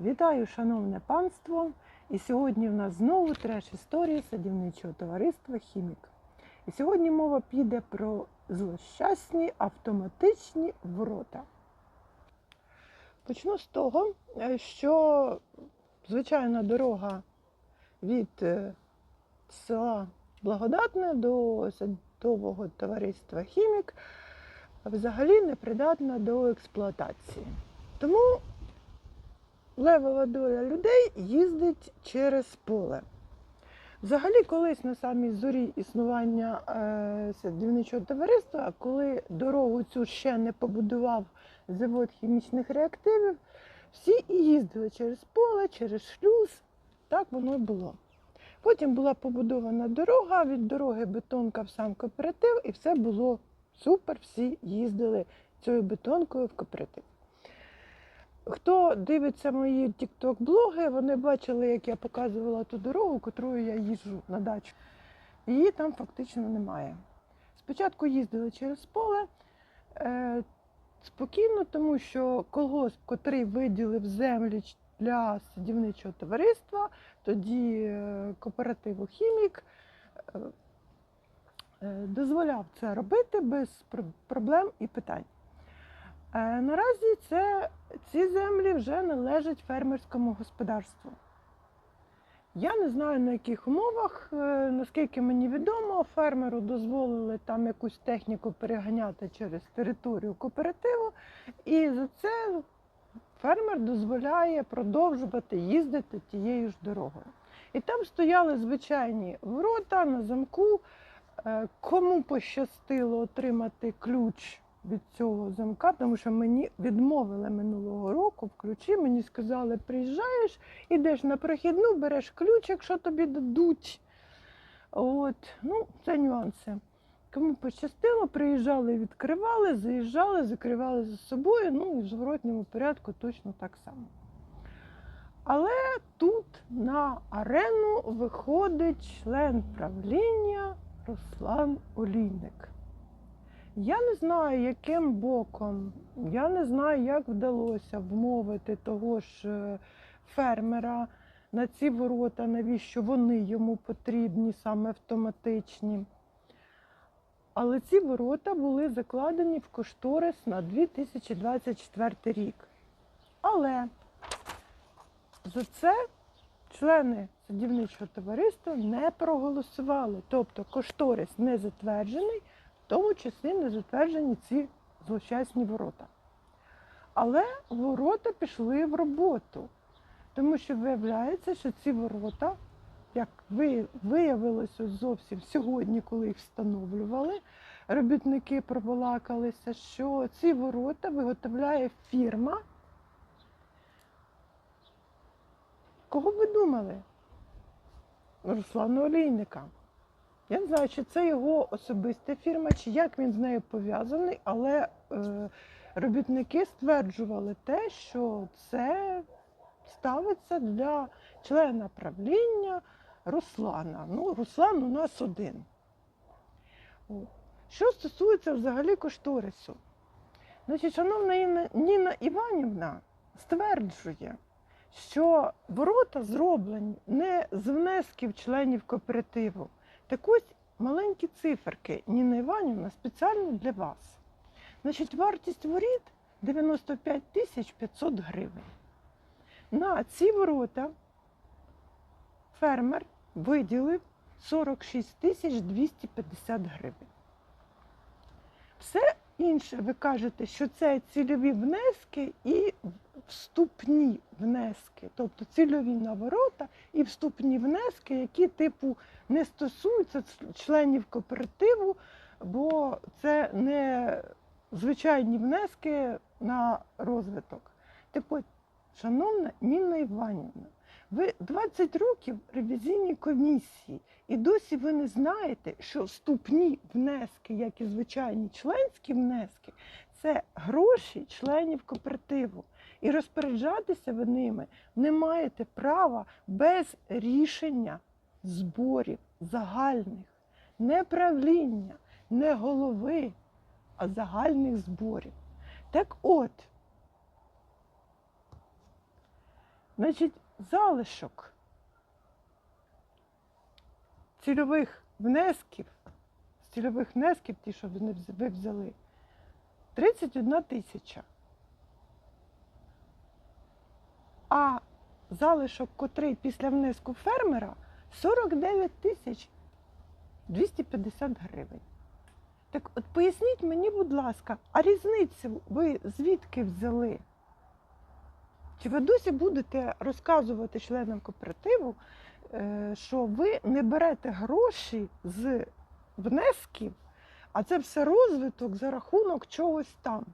Вітаю, шановне панство! І сьогодні в нас знову треш історії садівничого товариства Хімік. І сьогодні мова піде про злощасні автоматичні ворота. Почну з того, е, що звичайна дорога від е, села Благодатне до садового товариства Хімік взагалі не придатна до експлуатації. Тому левова доля людей їздить через поле. Взагалі, колись на самій зорі існування е, садівничого товариства, коли дорогу цю ще не побудував завод хімічних реактивів, всі і їздили через поле, через шлюз. Так воно й було. Потім була побудована дорога, від дороги бетонка в сам кооператив, і все було супер, всі їздили цією бетонкою в кооператив. Хто дивиться мої тікток-блоги, вони бачили, як я показувала ту дорогу, котрою я їжджу на дачу. Її там фактично немає. Спочатку їздили через поле е, спокійно, тому що колгосп, котрий виділив землі для садівничого товариства, тоді е, кооперативу Хімік е, е, дозволяв це робити без пр- проблем і питань. Е, Наразі це, ці землі вже належать фермерському господарству. Я не знаю на яких умовах, е, наскільки мені відомо, фермеру дозволили там якусь техніку переганяти через територію кооперативу, і за це фермер дозволяє продовжувати їздити тією ж дорогою. І там стояли звичайні ворота на замку. Е, Кому пощастило отримати ключ від цього замка, тому що мені відмовили минулого року в ключі. Мені сказали, приїжджаєш, ідеш на прохідну, береш ключ, якщо тобі дадуть. От, ну, це нюанси. Кому пощастило, приїжджали, відкривали, заїжджали, закривали за собою, ну і в зворотньому порядку точно так само. Але тут на арену виходить член правління Руслан Олійник. Я не знаю, яким боком, я не знаю, як вдалося вмовити того ж е, фермера на ці ворота, навіщо вони йому потрібні, саме автоматичні. Але ці ворота були закладені в кошторис на 2024 рік. Але за це члени садівничого товариства не проголосували. Тобто кошторис не затверджений, тому числі не затверджені ці злощасні ворота. Але ворота пішли в роботу, тому що виявляється, що ці ворота, як виявилося зовсім сьогодні, коли їх встановлювали, робітники пробалакалися, що ці ворота виготовляє фірма. Кого ви думали? Руслана Олійника. Я не знаю, чи це його особиста фірма, чи як він з нею пов'язаний, але е, робітники стверджували те, що це ставиться для члена правління Руслана. Ну, Руслан у нас один. Що стосується взагалі кошторису, значить, шановна Ніна Іванівна стверджує, що ворота зроблені не з внесків членів кооперативу. Так ось маленькі циферки Ніна Іванівна спеціально для вас. Значить, вартість воріт 95 тисяч 500 гривень. На ці ворота фермер виділив 46 тисяч 250 гривень. Все інше ви кажете, що це цільові внески і вступні внески, тобто цільові на ворота і вступні внески, які типу не стосуються членів кооперативу, бо це не звичайні внески на розвиток. От, шановна Ніна Іванівна, ви 20 років ревізійній комісії, і досі ви не знаєте, що вступні внески, як і звичайні членські внески, це гроші членів кооперативу. І розпоряджатися ви ними не маєте права без рішення зборів загальних, не правління, не голови, а загальних зборів. Так от, Значить, залишок цільових внесків, цільових внесків, ті, що ви взяли, 31 тисяча. А залишок, котрий після внеску фермера, 49 тисяч 250 гривень. Так от поясніть мені, будь ласка, а різницю ви звідки взяли? Чи ви досі будете розказувати членам кооперативу, е, що ви не берете гроші з внесків, а це все розвиток за рахунок чогось там?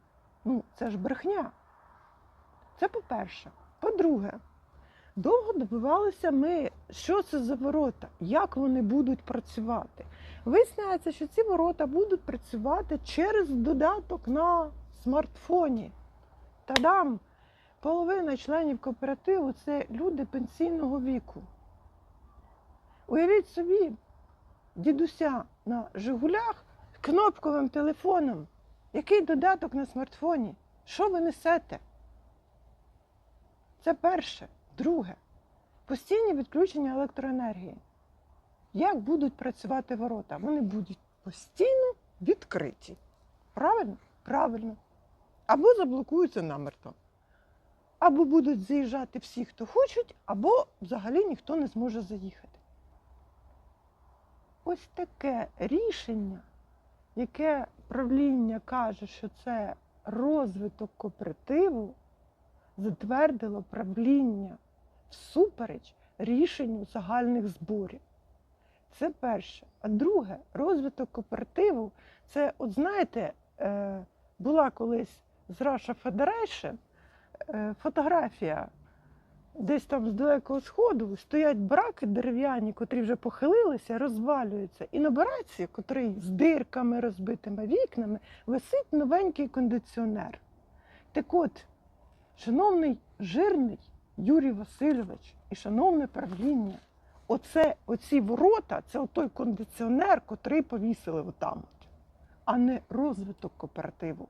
Ну, це ж брехня. Це по-перше. По-друге, довго добивалися ми, що це за ворота, як вони будуть працювати. Виясняється, що ці ворота будуть працювати через додаток на смартфоні. Та-дам! Половина членів кооперативу це люди пенсійного віку. Уявіть собі, дідуся на Жигулях кнопковим телефоном. Який додаток на смартфоні? Що ви несете? Це перше. Друге. Постійні відключення електроенергії. Як будуть працювати ворота? Вони будуть постійно відкриті. Правильно? Правильно. Або заблокуються намертво. Або будуть заїжджати всі, хто хочуть, або взагалі ніхто не зможе заїхати. Ось таке рішення, яке правління каже, що це розвиток кооперативу, затвердило правління всупереч рішенню загальних зборів. Це перше. А друге, розвиток кооперативу це, от знаєте, е, була колись з Russia Federation е, фотографія. Десь там з далекого сходу стоять браки дерев'яні, котрі вже похилилися, розвалюються. І на бараці, котрий з дирками, розбитими вікнами, висить новенький кондиціонер. Так от, шановний жирний Юрій Васильович і шановне правління, оце, оці ворота це той кондиціонер, котрий повісили отам, а не розвиток кооперативу.